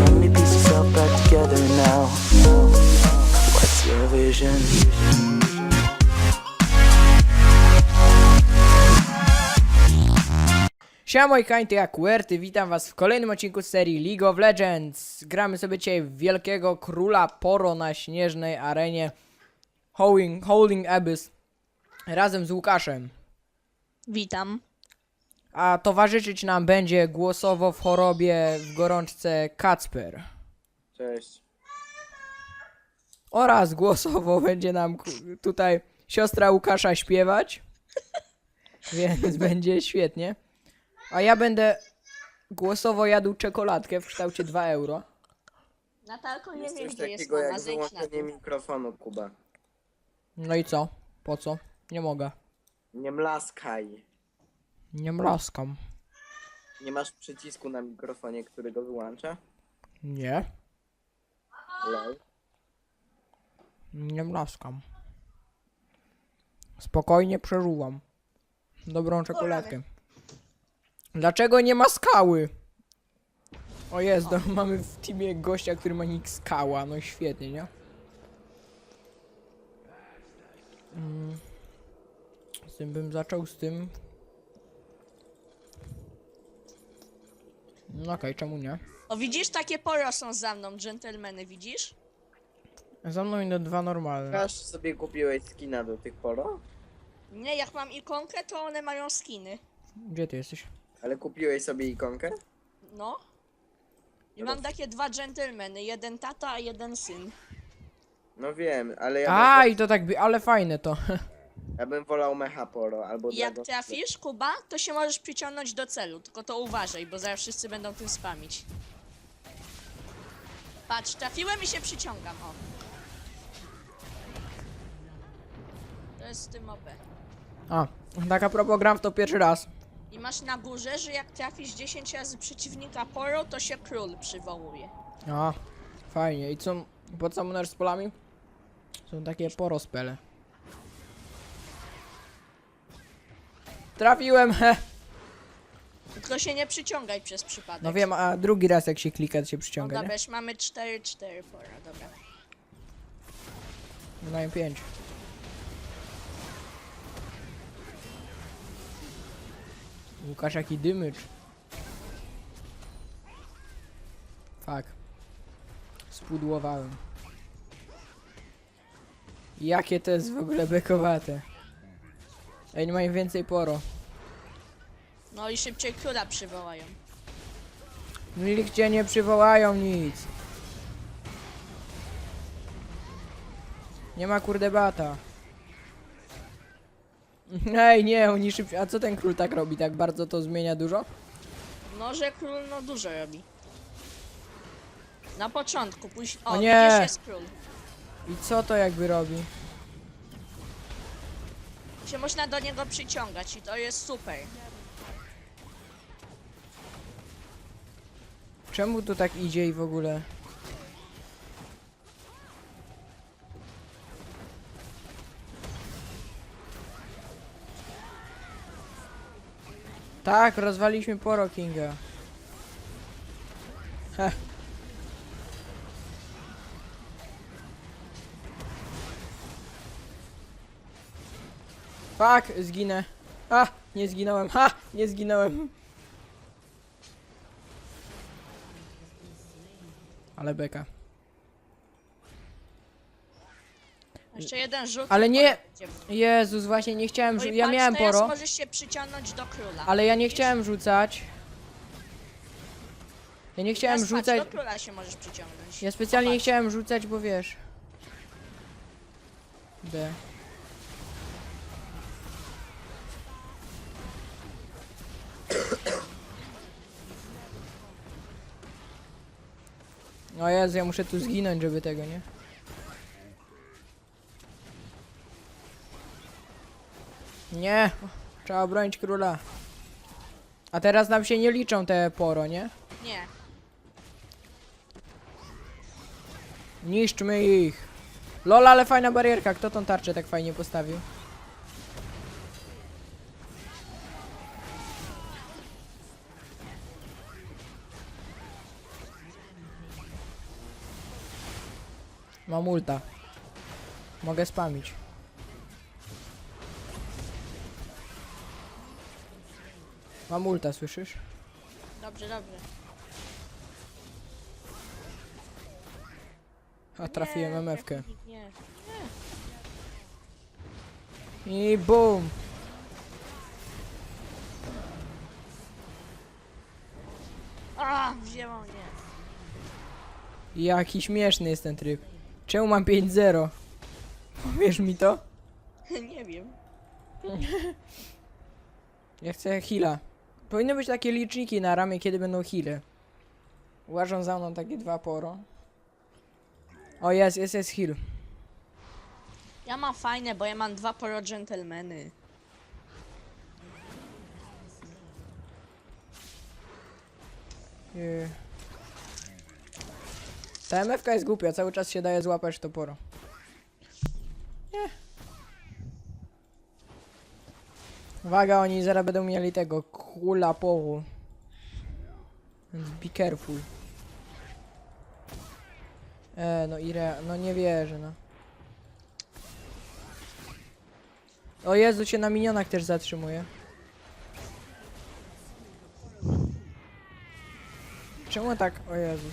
Many pieces all back together now. What's your vision? Siema moi kańty, jak Querty, witam was w kolejnym odcinku z serii League of Legends. Gramy sobie dzisiaj w wielkiego króla Poro na śnieżnej arenie Holding, Holding Abyss razem z Łukaszem. Witam. A towarzyszyć nam będzie głosowo w chorobie w gorączce Kacper. Cześć. Oraz głosowo będzie nam ku- tutaj siostra Łukasza śpiewać. Więc będzie świetnie. A ja będę głosowo jadł czekoladkę w kształcie 2 euro. Natalko, nie Jest wiem, coś gdzie jest takiego mama, jak zejdź na wyłączenie dół. mikrofonu, Kuba. No i co? Po co? Nie mogę. Nie mlaskaj. Nie mlaskam. Nie masz przycisku na mikrofonie, który go wyłącza? Nie. Lol. Nie mlaskam. Spokojnie przeżuwam. Dobrą czekoladkę. Dlaczego nie ma skały? O jest, no, mamy w teamie gościa, który ma nick skała. No świetnie, nie? Mm. Z tym bym zaczął, z tym. No okej, czemu nie? O, widzisz, takie poro są za mną, dżentelmeny, widzisz? Za mną idą dwa normalne. Aż sobie kupiłeś skina do tych poro? Nie, jak mam ikonkę, to one mają skiny. Gdzie ty jesteś? Ale kupiłeś sobie ikonkę? No. I mam takie dwa dżentelmeny, jeden tata, a jeden syn. No wiem, ale ja, A, i to tak ale fajne to. ja bym wolał mecha poro albo jak Dragon- trafisz, Kuba, to się możesz przyciągnąć do celu, tylko to uważaj, bo zaraz wszyscy będą tym spamić. Patrz, trafiłem i się przyciągam, o. To jest z tym OP. A, tak a propos gram w to pierwszy raz. I masz na górze, że jak trafisz 10 razy przeciwnika poro, to się król przywołuje. A, fajnie. I co, po co mu z polami? Są takie porospele. Trafiłem, he. Tylko się nie przyciągaj przez przypadek. No wiem, a drugi raz jak się klika, to się No przyciąga, dobra, nie? już mamy 4-4 pora, dobra. Mają pięć. Łukasz, jaki dymycz. Fuck. Spudłowałem. Jakie to jest w ogóle bekowate. Ej, nie mają więcej poro. No i szybciej króla przywołają. Nikt cię nie przywołają nic. Nie ma kurde bata. Ej, nie, oni szybciej. A co ten król tak robi? Tak bardzo to zmienia dużo? No, że król no dużo robi. Na początku, później... O, O nie! jest król. I co to jakby robi? Się można do niego przyciągać i to jest super. Czemu to tak idzie i w ogóle? Tak, rozwaliśmy poro Kinga. Heh. Fuck, zginę. A, nie zginąłem. Ha, nie zginąłem. Ale beka. Jeszcze jeden rzut. Ale nie-. Jezus, właśnie nie chciałem rzu- Ja miałem poro, możesz się przyciągnąć do króla. ale ja nie Widzisz? chciałem rzucać. Ja nie chciałem Teraz patrz, rzucać. do króla się możesz przyciągnąć. Ja specjalnie nie Popatrz. chciałem rzucać, bo wiesz. D. O Jezu, ja muszę tu zginąć, żeby tego, nie? Nie! Trzeba obronić króla. A teraz nam się nie liczą te poro, nie? Nie. Niszczmy ich. Lol, ale fajna barierka. Kto tą tarczę tak fajnie postawił? Mam ulta. Mogę spamić. Mam ulta, słyszysz? Dobrze, dobrze. A trafiłem Nie, MF-kę. Nie. I BUM! A, wzięło mnie. Jaki śmieszny jest ten tryb. Czemu mam 5-0? Powiesz mi to? nie wiem. Ja chcę heala. Powinny być takie liczniki na ramię, kiedy będą heale. Uważam za mną takie dwa poro. O, jest, jest, jest heal. Ja mam fajne, bo ja mam dwa poro dżentelmeny. Yy. Ta MFK jest głupia, cały czas się daje złapać to poro. Nie. Uwaga, oni zaraz będą mieli tego kula połu. Więc be careful. E, no Ire, no nie wierzę, no. O Jezu, się na minionach też zatrzymuje. Czemu tak? O Jezu.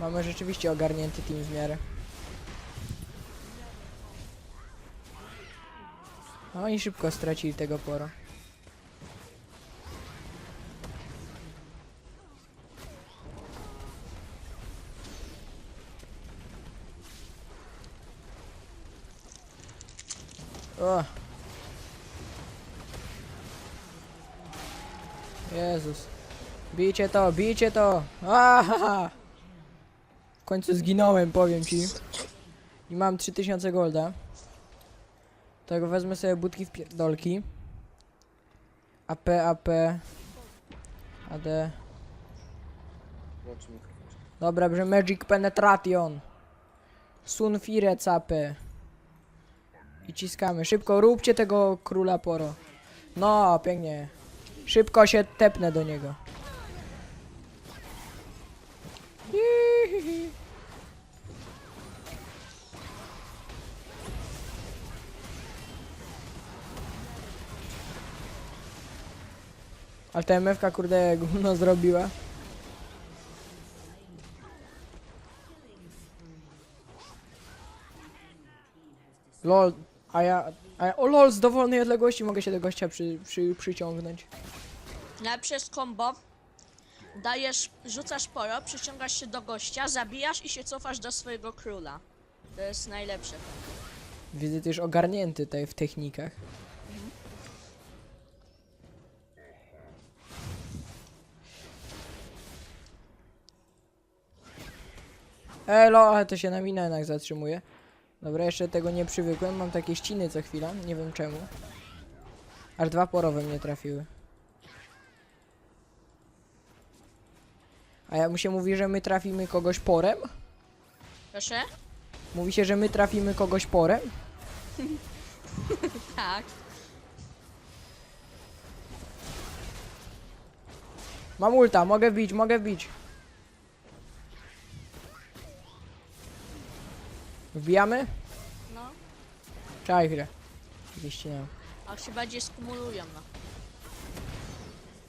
Mamy rzeczywiście ogarnięty team w miarę. A oni szybko stracili tego poro. O. Jezus. Bijcie to, bijcie to! Ahaha! Końcu zginąłem, powiem ci. I mam 3000 golda. Tego wezmę sobie budki w pierdolki. AP, AP. AD. Dobra, że Magic Penetration. Sunfire capę. I ciskamy. Szybko, róbcie tego króla poro. No, pięknie. Szybko się tepnę do niego. Ale ta MFK kurde gówno zrobiła. Lol, a ja, a ja, o lol, z dowolnej odległości mogę się do gościa przy, przy, przyciągnąć. Najlepsze jest combo. Dajesz, rzucasz poro, przyciągasz się do gościa, zabijasz i się cofasz do swojego króla. To jest najlepsze. Widzę też ogarnięty tutaj w technikach. Elo, ale to się na minach zatrzymuje. Dobra, jeszcze tego nie przywykłem. Mam takie ściny co chwila, nie wiem czemu. Aż dwa porowe mnie trafiły. A ja mu się mówi, że my trafimy kogoś porem? Proszę? Mówi się, że my trafimy kogoś porem? Tak. Mam ulta, mogę bić, mogę bić. Wbijamy? No. Czekaj chwilę. Jakieś ścinałem. A się bardziej skumulują, no.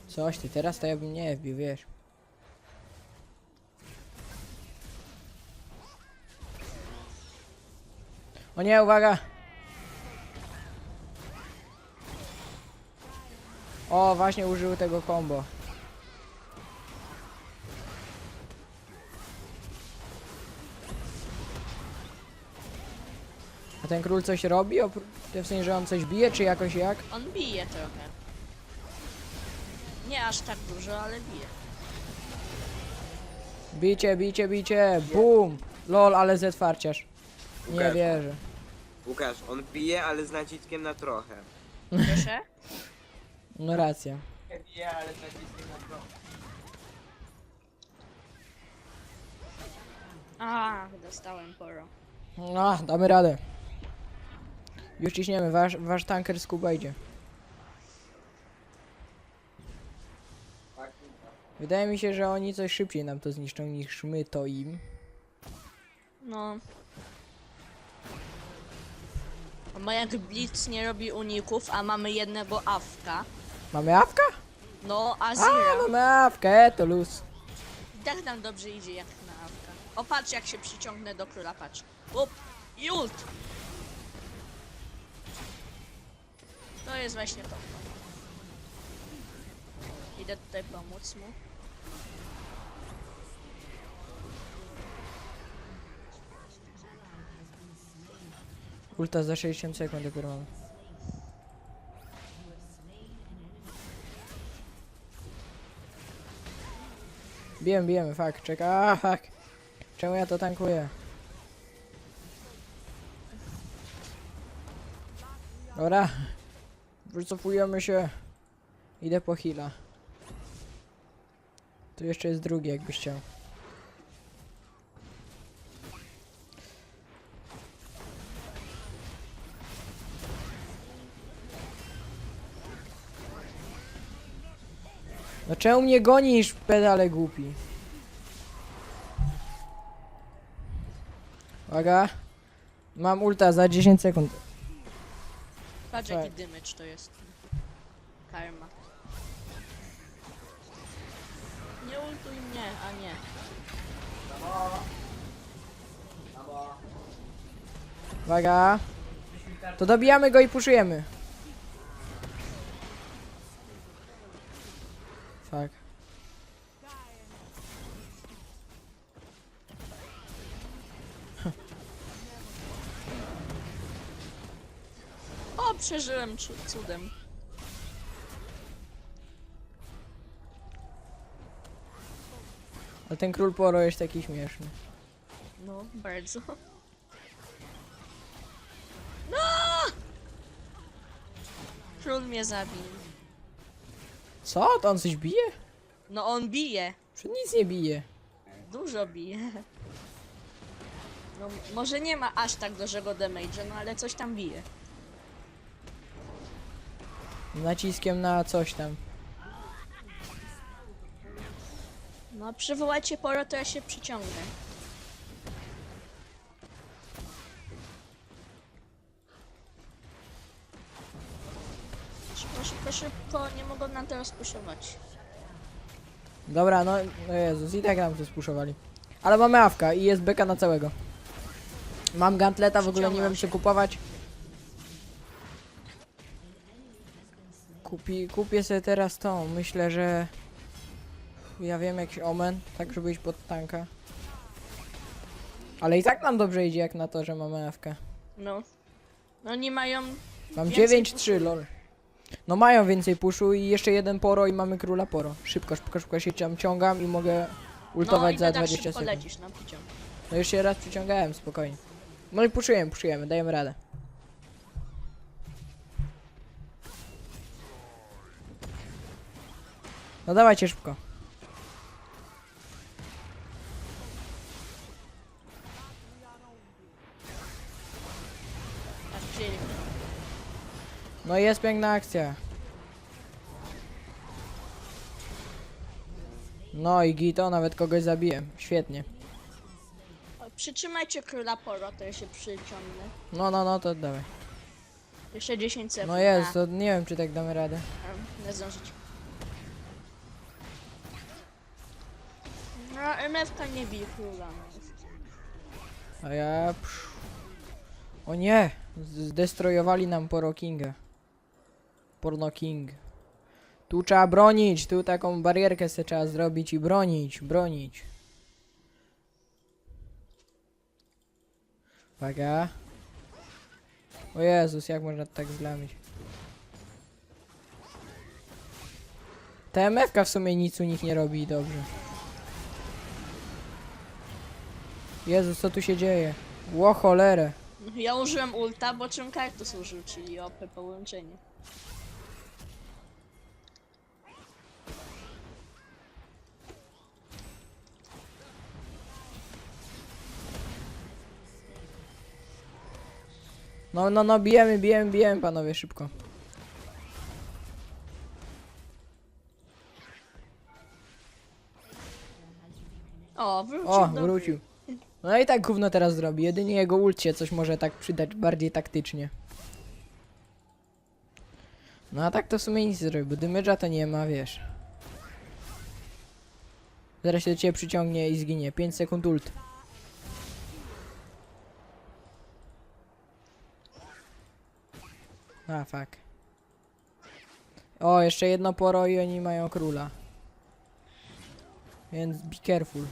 Coś ty, teraz to ja bym nie wbił, wiesz. O nie, uwaga! O, właśnie użył tego combo. A ten król coś robi? Opró- W sensie, że on coś bije, czy jakoś jak? On bije trochę. Nie aż tak dużo, ale bije. Bicie, bicie, bicie, bum! Lol, ale zetwarciarz. Nie Łukasz. wierzę. Łukasz, on bije, ale z naciskiem na trochę. Proszę? No racja. Bije, ale z naciskiem na trochę. A, dostałem poro. No, damy radę. Już ciśniemy, wasz, wasz tanker z Kuba idzie. Wydaje mi się, że oni coś szybciej nam to zniszczą niż my to im. No. Bo jak Blitz nie robi uników, a mamy jednego awka. Mamy awka? No, A, Azira. mamy awkę, to luz. I tak nam dobrze idzie jak na awka. O, patrz jak się przyciągnę do króla, patrz. Up, i To jest właśnie to. Idę tutaj pomóc mu. Ulta za 60 sekund dopiero mamy. Bijemy, bijemy, fuck, czeka, fuck. Czemu ja to tankuję? Dobra. Wycofujemy się. Idę po heala. Tu jeszcze jest drugi, jakbyś chciał. No czemu mnie gonisz, pedale głupi? Uwaga. Mam ulta za 10 sekund. Patrz Tak. jaki dymycz to jest. Karma. Nie ultuj mnie, a nie. Uwaga. To dobijamy go i puszujemy. Tak. Przeżyłem cu- cudem. Ale ten król poro jest taki śmieszny. No, bardzo. No! Król mnie zabił. Co? To on coś bije? No on bije. Przecież nic nie bije. Dużo bije. No, może nie ma aż tak dużego damage'a, no ale coś tam bije. Naciskiem na coś tam. No, przywołajcie poro, to ja się przyciągnę. Szybko, szybko, szybko, nie mogą nam teraz puszować. Dobra, no, no Jezus, i tak nam to spuszowali. Ale mamy awka i jest beka na całego. Mam gantleta, w ogóle nie wiem się. kupować. Kupi, kupię sobie teraz tą, myślę, że... Ja wiem jakiś omen, tak żeby iść pod tanka. Ale i tak nam dobrze idzie jak na to, że mamy awkę. No. No nie mają... Mam Więcej 9-3, lol. No mają więcej puszu i jeszcze jeden poro i mamy króla poro. Szybko, szybko, szybko się tam ciągam i mogę No ultować i za tak 20 szybko sekund. lecisz pociąg. No już się raz przyciągałem, spokojnie. No i puszujemy, puszujemy, dajemy radę. No dawajcie szybko. No i jest piękna akcja. No i Gito nawet kogoś zabiję. Świetnie. O, Przytrzymajcie króla poro, to ja się przyciągnę. No, no, no, to dawaj. Jeszcze 10 sekund. No jest, to nie wiem czy tak damy radę. a, Nie zdążyć. No, MFK nie bije króla. A ja... Psz. O nie! Zdestrojowali nam Poro Kinga. Porno King. Tu trzeba bronić, tu taką barierkę se trzeba zrobić i bronić, bronić. Uwaga. O Jezus, jak można tak zlamić? Ta MFK w sumie nic u nich nie robi dobrze. Jezus, co tu się dzieje? Ło cholerę. Ja użyłem ulta, bo czym kaktus użył, czyli OP połączenie. No, no, no, bijemy, bijemy, bijemy, panowie, szybko. O, wrócił O, do wrócił. No i tak gówno teraz zrobi. Jedynie jego ulcie coś może tak przydać bardziej taktycznie. No a tak to w sumie nic zrobi, bo dymydża to nie ma, wiesz. Zaraz się do ciebie przyciągnie i zginie. 5 sekund ult. A, fuck. O, jeszcze jedno poro i oni mają króla. Więc be careful.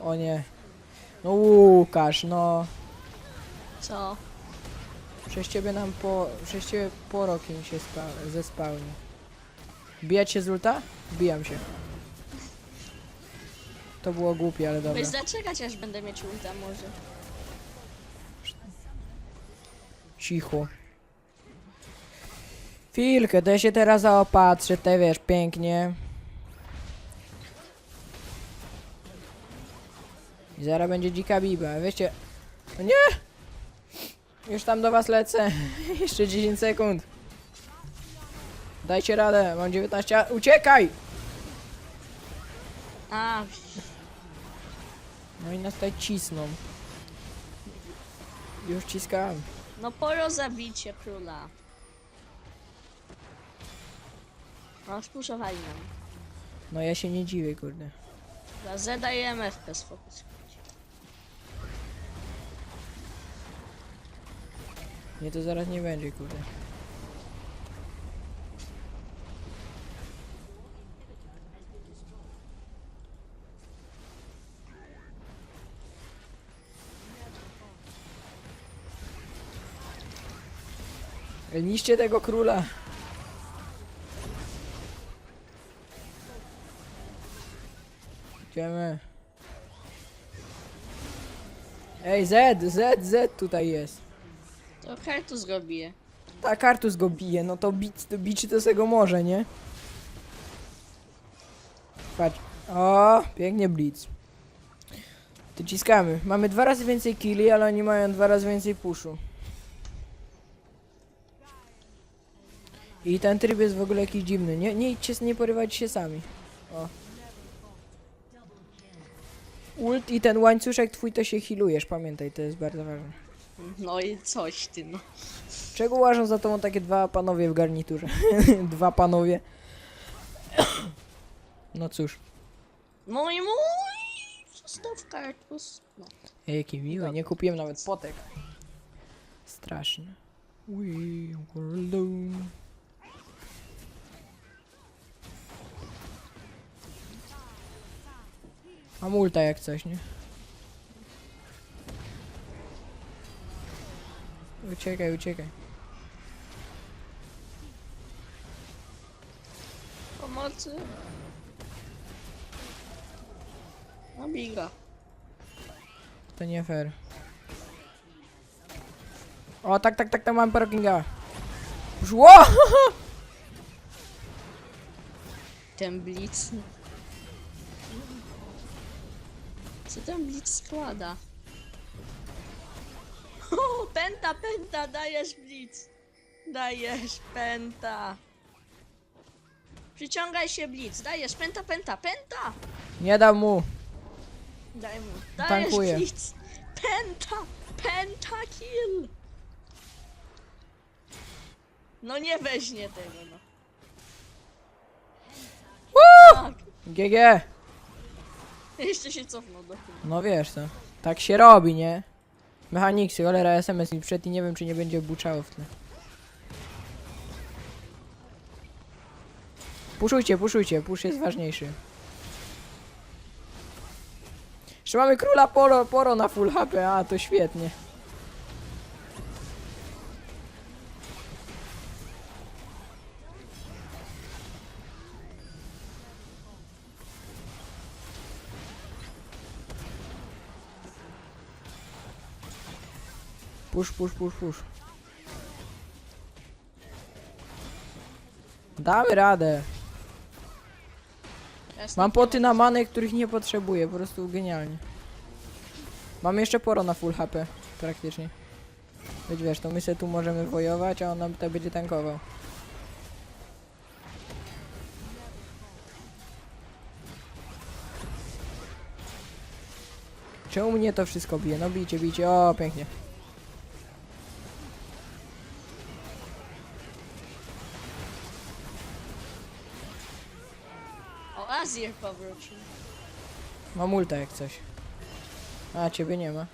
O nie. No Łukasz, no. Co? Przez ciebie nam po... Przez ciebie porokiem się spa, zespałni. Bijać się z ulta? Bijam się. To było głupie, ale dobra. Weź zaczekać aż będę mieć ulta może. Cicho. Chwilkę, to ja się teraz zaopatrzę, te wiesz, pięknie. I zaraz będzie dzika biba, wiecie... O nie! Już tam do was lecę. Jeszcze 10 sekund. Dajcie radę, mam 19... a- Uciekaj! A, No i nas tutaj cisną. Już ciskałem. no poro zabicie króla. No, spuszowali nam. No ja się nie dziwię, kurde. I MFP sfokusować. Nie, to zaraz nie będzie, kurde. Niszcie tego króla. Idziemy. Ej, Z, Z, Z tutaj jest. To kartu zrobię. Ta kartus go bije, no to bić, to bić to se go może, nie? Patrz. O, pięknie blitz. Dociskamy. Mamy dwa razy więcej killi, ale oni mają dwa razy więcej puszu. I ten tryb jest w ogóle jakiś dziwny. Nie, nie idźcie, nie porywajcie się sami. O. Ult i ten łańcuszek twój to się healujesz, pamiętaj, to jest bardzo ważne. No i coś ty no. Czego łażą za tobą takie dwa panowie w garniturze? dwa panowie. no cóż. Mój, mój! Zostaw kartus. No. Ej, Jaki miły, nie kupiłem nawet potek. Straszne. We were alone. Mam ulta jak coś, nie? Uciekaj, uciekaj. Pomocy. No biga. To nie fair. O, tak, tak, tak, tak, mam parkinga. Szło! Ten blitz. Co ten blitz składa? O, penta, penta, dajesz blitz. Dajesz penta. Przyciągaj się blitz, dajesz penta, penta, penta. Nie dam mu. Daj mu. Dajesz Tankuję. blitz. Penta, penta kill. No nie weźmie tego, no. Tak. GG. Jeszcze się cofnął do tyłu. No wiesz co. Tak się robi, nie? Mechaniksy, cholera, SMS mi przed i nie wiem, czy nie będzie buczało w tle. Puszujcie, puszujcie, push jest ważniejszy. Jeszcze mamy króla poro, poro na full HP, a to świetnie. Push, push, push, push. Damy radę. Jasne, Mam poty na manę, których nie potrzebuję, po prostu genialnie. Mam jeszcze poro na full HP, praktycznie. Być wiesz, to my sobie tu możemy wojować, a on nam tutaj będzie tankował. Czemu mnie to wszystko bije? No bijcie, bijcie, o pięknie. Azir powrócił. Mam ulta jak coś. A, ciebie nie ma.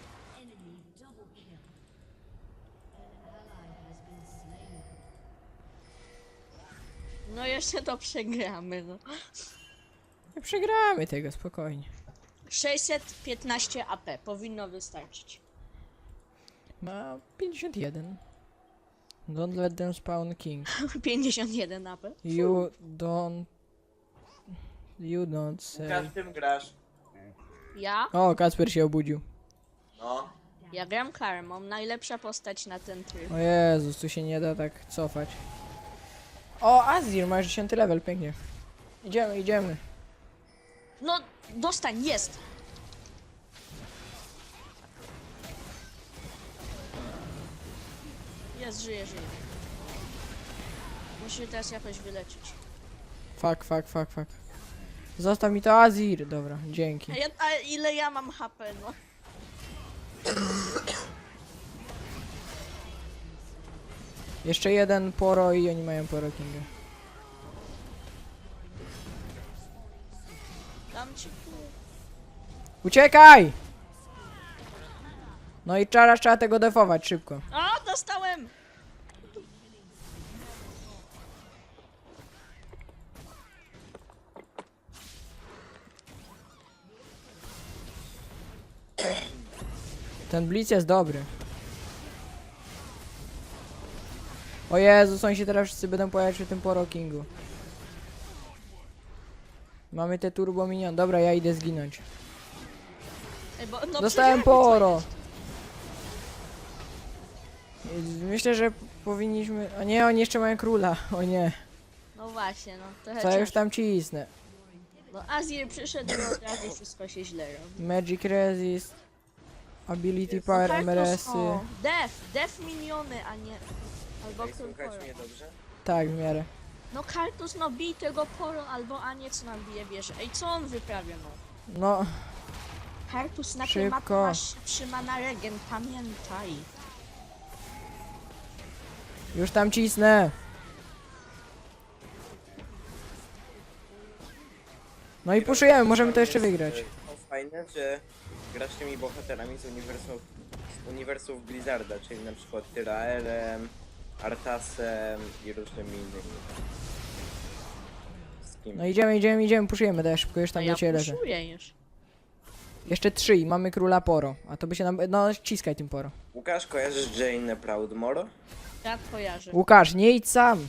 No jeszcze to przegramy, no. Nie przegramy tego, spokojnie. 615 AP powinno wystarczyć. Ma 51. Don't let them spawn king. 51 AP. You don't... You don't Łukasz, say... tym grasz. Ja? O, Kasper się obudził. No. Ja gram karmą, najlepsza postać na ten tryb. O Jezus, tu się nie da tak cofać. O, Azir, masz 10 level, pięknie. Idziemy, idziemy. No, dostań, jest! Jest, żyje, żyje. Musi teraz jakoś wyleczyć. Fuck, fuck, fuck, fuck. Zostaw mi to Azir. Dobra, dzięki. A, ja, a ile ja mam HP, no? Jeszcze jeden poro i oni mają poro kinga. Dam ci. Uciekaj! No i trzeba, trzeba tego defować szybko. A, dostałem! Ten blitz jest dobry. O Jezus, oni się teraz wszyscy będą pojawiać przy tym poro kingu. Mamy te turbo minion. Dobra, ja idę zginąć. Ej, bo, no Dostałem przegramy, co poro. jest? Myślę, że powinniśmy... O nie, oni jeszcze mają króla. O nie. No właśnie, no. Trochę Co ja już ciężko. tam cisnę. No Azir przyszedł i od razu wszystko się źle robi. Magic Resist. Ability Jest. Power, MRS-y. o, Def, def miniony, a nie... Albo Ej, król poro. mnie dobrze? Tak, w miarę. No Kartus, no bij tego poro, albo a nie co nam bije wieży. Ej, co on wyprawia, no? No, Kartus na Szybko. tematu masz trzyma na regen, pamiętaj. już tam cisnę. No i puszujemy, możemy to jeszcze wygrać. To fajne, że grasz tymi bohaterami z uniwersów, z uniwersów Blizzarda, czyli na przykład Tyraelem, Artasem i różnymi innymi. Z kim? No idziemy, idziemy, idziemy, puszujemy, daj szybko, już tam ja do ciebie puszuję już. Jeszcze trzy i mamy króla poro. A to by się nam... No, ciskaj tym poro. Łukasz, kojarzysz Jane Proudmore? Ja kojarzę. Łukasz, nie idź sam.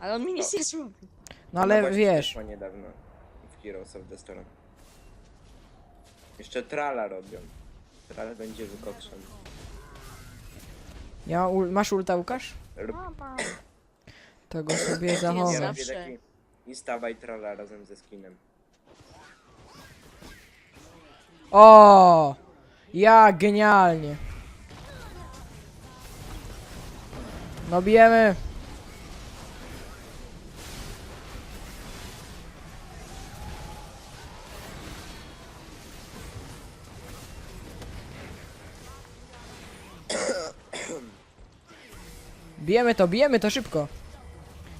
Ale on mi nic nie zrobił. No ale właśnie wiesz. wyszła niedawno w Heroes of the Storm. Jeszcze Trala robią. Tral będzie wykokszony. Ja ul... Masz ulta, Łukasz? Rób- Mama. To go sobie Ja zachowam. Robię Zawsze. taki Instawa i Trala razem ze skinem. O! Ja, genialnie. No bijemy. Bijemy to, bijemy to szybko.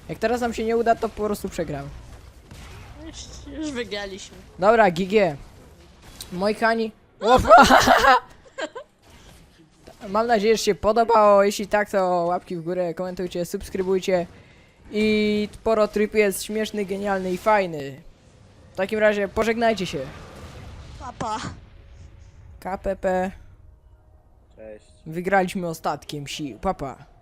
Jak teraz nam się nie uda, to po prostu przegramy. Już, już wygraliśmy. Dobra, GG. Moi kochani. O, Mam nadzieję, że się podobało. Jeśli tak, to łapki w górę, komentujcie, subskrybujcie. I Poro Trip jest śmieszny, genialny i fajny. W takim razie pożegnajcie się. Papa. KPP. Cześć. Wygraliśmy ostatkiem sił. Papa.